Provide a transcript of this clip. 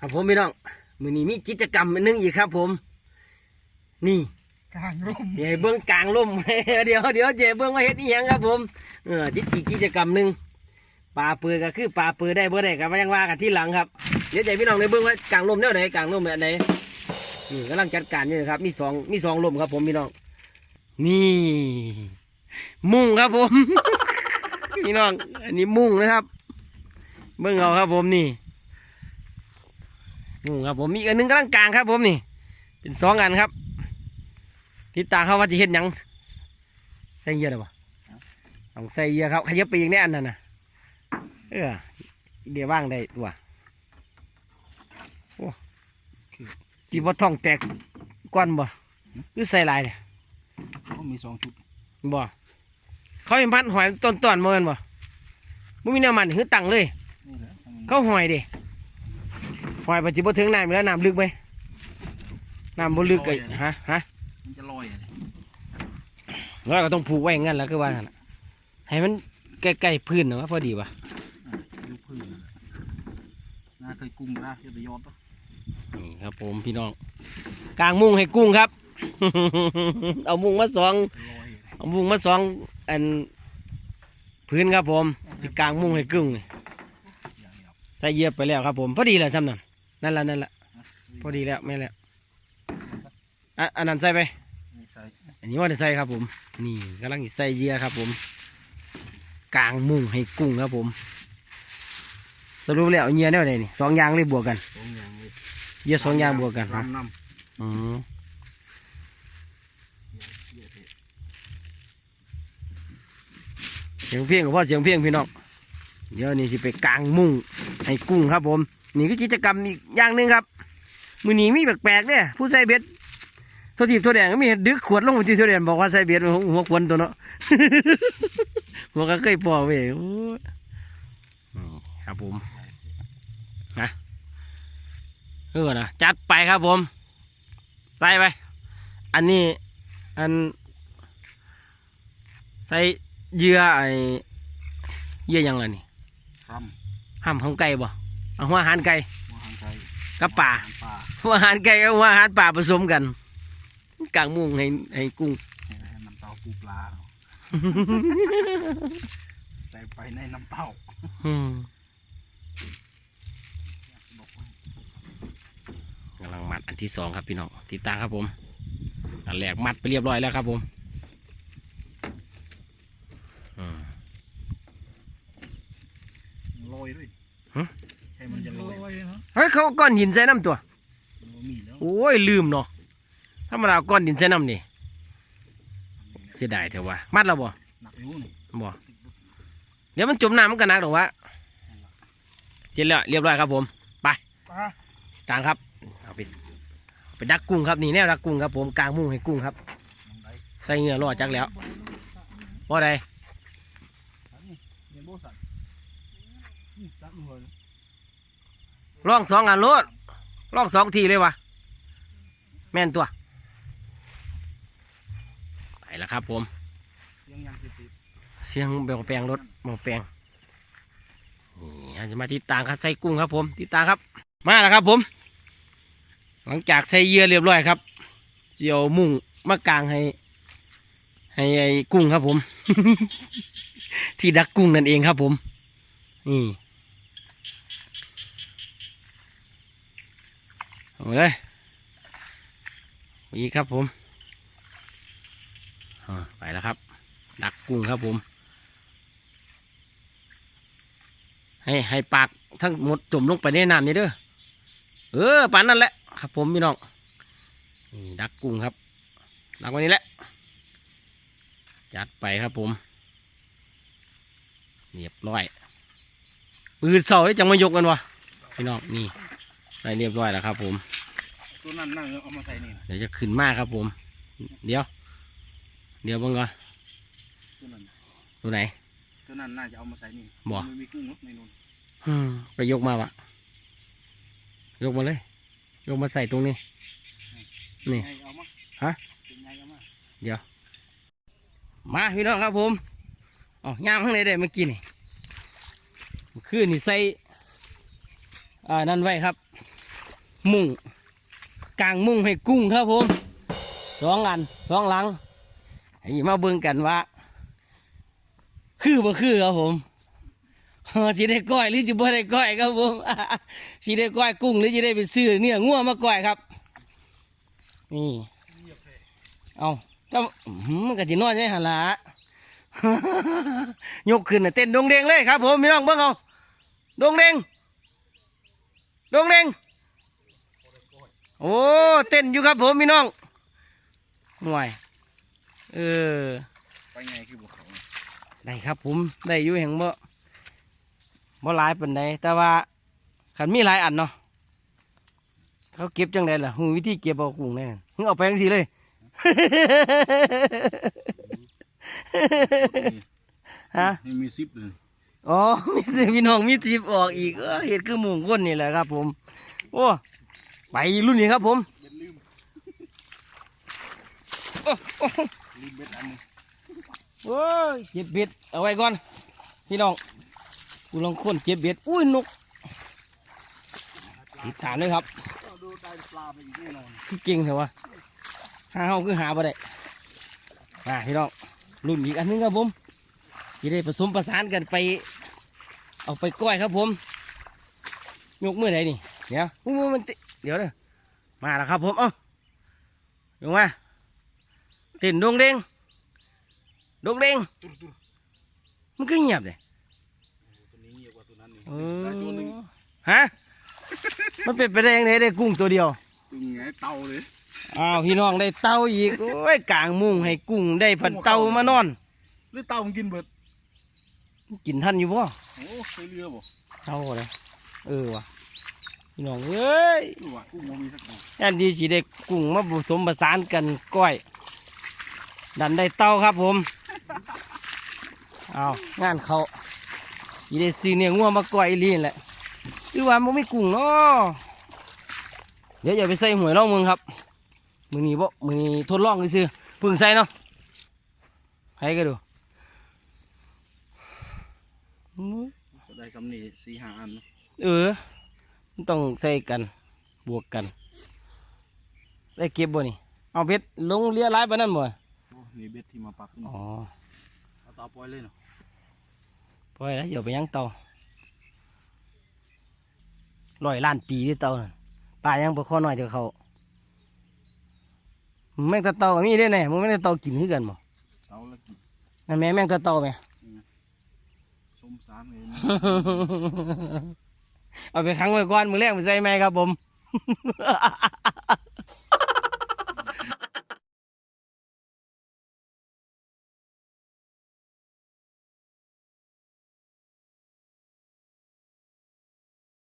ครับผมพี่น้องมือนี้มีกิจกรรมอันหนึงอีกครับ ผม นี่ กลางร่มเสียเบื้องกลางร่ม เดี๋ยวเดี๋ยวเจ๊เบื้องว่าเฮ็ดอีหยังครับผมเออจิตอีกกิจกรรมหนึ่งปลาเปือก็คือปลาเปือได้บ่ได้ก็มายังว่ากันที่หลังครับเดี๋ยวใจพี่น้องในเบื้องว่ากลางร่มแนวไหนกลางร่มแบบไหนนี่กำลังจัดการอยู่นะครับ มีสองมีสองร่มครับ ผมพี่น้องนี่ มุ้งครับผม พี่น้อง อันนี้มุ้งนะครับ เบื้องเอาครับผมนี่มุ้ งครับผมมีอีกอันหนึงกำลังกลางครับ ผมนี่ เป็นสองอันครับทิศตาเขาว่าจะเห็นยังใส่เยอะหรือเปล่าต้องใส่เยอะครับขยับไปอีกแน่อันนั้นนะเออเดี๋ยวว่างได้ตัวโอ้จีบท้องแตกก้อนบ่หรือใส่ลายเนี่ยเขามีสองชุดบ่เขาเป็นพันหอยต้นต้นๆมากันบ่มึงมีแนวมันคือตังเลยนี่แหละทำมันเขาหอยดิห อยปัจจุบันถึงน้ำอยู่แล้วน้ำลึกไหมน้ำบ่ลึกเลยฮะฮะมันจะลอยอะไรแล้วก็ต้องผูกไว้อย่างนั้นแหล้วคือว่าหั่นน่ะให้มันใกล้ๆพื้นนะว่าพอดีว่ะอะดูพื้นน่าเคยกุ้งนะเดี๋ยวยอดปะนี่ครับผมพี่น้องกลางมุ้งให้กุ้งครับ เอามุ้งมาสอง ลอยเอามุ้งมาสองอันพื้นครับผมสิกลางมุ้งให้กุ้งนี่อย่างเดียวใส่เหยียบไปแล้วครับผมพอดีแล้วซ้ำนั่น นั่นละนั่นละพอดีแล้วไม่แล้วอะอันนั้นใส่ไปไม่ใส่อันนี้ว่าจะใส่ครับผม นี่กำลังสิใส่เหยื่อครับผมกลางมุ้งให้กุ้งครับผม สรุปแล้วเหยื่อแนวไหนนี่สองอย่างเลยบวกกันสองอย่างเลยเหยื่อสองอย่างบวกกันครับรำน้อืมำเยอะเทะเสียงเพียงกับพ่อเสียงเพียงพี่น้องเดี๋ยวนี่สิไปกลางมุ้งให้กุ้งครับผม นี่คือกิจกรรมอีกอย่างหนึ่งครับ มือนี้มีแปลกๆเนี่ยผู้ใส่เบ็ดโทษทีบโทษแดงก็มีดึกขวดลงมาที่โทษแดงบอกว่าใส่เบ็ดหัวควนตัวเนาะหัวก็เคยพอเว้ยโอ้ยนี่ครับผมนะเออนะจัดไปครับผม ใส่ไป อันนี้อัน ใส่เหยื่อไอเหยื่อหยังไงนี่รำห้ามของไก่บ่ เอาหัวอาหารไก่หัวหางไก่กับป่าหางปลาหัวอาหารไก่กับหัวอาหารป่าผสมกันกลางมุ้งให้ให้กุ้งให้น้ำเต้าปูปลาเอาใส่ไปในน้ำเต้าอืมบอกไว้กำลังมัดอันที่สองครับพี่น้องติดตามครับผม อันแรกมัดไปเรียบร้อยแล้วครับผมอืมลอยด้วย ฮะ ให้มันจะลอย เฮ้ยเขาเอาก้อนหินใส่น้ำตัวมีแล้วโอ้ยลืมเนาะธรรมดาก้อนหินใส่น้ำนี่เสียดายเถอะวะมัดแล้วบ่หนักอยู่นี่บ่เดี๋ยวมันจมน้ำมันก็หนักหรอกวะเสร็จแล้วเรียบร้อยครับผมปลาต่างครับเอาไปเอาไปดักกุ้งครับนี่แนวดักกุ้งครับผมกลางมุ้งให้กุ้งครับลงไปใส่เหงื่อรอดจักแล้วว่าใด ลองสองอันโลดลองสองทีเลยวะแม่นตัว ไปแล้วครับผม เสียงเบลแปลงรถหมอแปลงนี่จะมาติดตามครับใส่กุ้งครับผม ติดตามครับ มาแล้วครับผม หลังจากใส่เยื่อเรียบร้อยครับเจียวมุ่งมากลางให้ ให้ไอ้กุ้งครับผม ที่ดักกุ้งนั่นเองครับผม นี่ เอาเลยอีกครับผมอ่าไปแล้วครับ ดักกุ้งครับผม ให้ให้ปากทั้งหมดจมลงไปในน้ำนี่เด้อเออปานนั่นแหละครับผมพี่น้องนี่ดักกุ้งครับดักวันนี้แหละ จัดไปครับผมเรียบร้อยปืนเสาได้จังมายกกันวะพี่น้องนี่ได้เรียบร้อยแล้วครับผม ตัวนั้นนั่งเอามาใส่นี่นะเดี๋ยวจะขึ้นมากครับผม เดี๋ยว เดี๋ยวเบังก่อนตัวนั้นตัวไหน ตัวนั้นน่าจะเอามาใส่นี่บ่ มันมีกุ้งในนู้นอืมไปยกมาวะยกมาเลย ยกมาใส่ตรงนี้ นี่ ไงเอามาฮะ เป็นไงเอามามาพี่น้องครับผมอ๋อย่างข้างในได้เมื่อกี้นี่คือนี่ใส่อ่านั่นไว้ครับ มุง กลางมุงให้กุ้งครับผมสองอันสองหลังให้มาเบิ่งกันว่า คือบ่คือครับผมสิได้ก้อยหรือสิบ่ได้ก้อยครับผมสิได้ก้อยกุ้งหรือสิได้ไปซื้อเนื้องัวมาก้อยครับ นี่เอาก็อื้อหือมันก็สินอนใช่หันละยกขึ้นเต้นดงเด้งเลยครับผมพี่น้องเบิ่งเอาดงเด้งดงเด้ง โอ้เต้นอยู่ครับผมพี่น้องห่วยเออไปไงคือบุกเขาได้ครับผมได้อยู่แห่งบ่บ่หลายปานใดแต่ว่าคันมีหลายอันเนาะเขาเก็บจังไดล่ะหูวิธีเก็บเอากุ้งแน่มึงเอาไปจังซี่เลยฮะนี่มีซิปเลยอ๋อมีสิพี่น้องมีทิปออกอีกเออเห็ดคือหมุงก้นนี่แหละครับผม โอ้ ไปรุ่นนี้ครับผมเบ็ดลืมโอ้โอ้ลืมเบ็ดอันนี้โอ้ยเจ็บเบ็ดเอาไว้ก่อน พี่น้องกูลองค้นเจ็บเบ็ดอุ้ยนกติดฐานเลยครับดูได้ปลาไปอีกแน่นอนคือเก่งเถอะวะหาเฮาคือหาบ่ได้มาพี่น้องรุ่นอีกอันหนึงครับผมจะได้ผสมประสานกันไป เอาไปก้อยครับผม ยกมือไหนนี่เดี๋ยวมือมันติ เดี๋ยวเด้อมาแล้วครับผมเอ้ายกมาเต้นดงเด้งดงเด้งตุ๊ดตุ๊ดมันก็เงียบเลยตัวนี้เงียบกว่าตัวนั้นนี่เอได้ตัวหนึ่งอฮะมันเป็นไปได้ยังไงได้กุ้งตัวเดียวตัวไงเต่าเลยอ้าวพี่น้องได้เต้าอีกโอ้ยกลางมุ้งให้กุ้งได้ผัดเต้ามานอนหรือเต่ามันกินเบิดกินท่านอยู่บ่โอ้ใส่เรือบ่เต้าเลยเออว่ะ พี่น้องเอ้ยดูว่ากุ้งมันมีสักตัวอันดีสิได้กุ้งมาผสมผสานกันก้อย ดันได้เต้าครับผมเอางานเขาสิได้ซื้อเนี่ยงัวมาก้อยอีหลีนแหละคือว่ามันไม่กุ้งเนาะเดี๋ยวอย่าไปใส่หวยล่องมึงครับมือนี้บ่มือนี้ทดลองซื้อๆเพึ่งใส่เนาะให้ก็ดูอื้อก็ได้คำนี้สี่ห้าอันเนาะเออมัน ต้องใส่กันบวกกัน ได้เก็บบ่นี่ เอาเพชรลงเรียร้ายไปนั่นบ่โอ้นี่เบ็ดที่มาปักขึ้นอ๋อเอาตาปล่อยเลยเนาะปล่อยแล้วเดี๋ยวไปยังเตาร้อยล้านปีที่เตานั่นปลายังบ่ข้อน้อยจะเขาแมงตะเตาก็มีได้แน่มึงแมงตะเตากินคือกันบ่เต่าละกินนั่นแม่แมงตะเตาแม่สมสารเลย เอาไปขังไว้ก่อนมือแรกมือใส่แม่ครับผม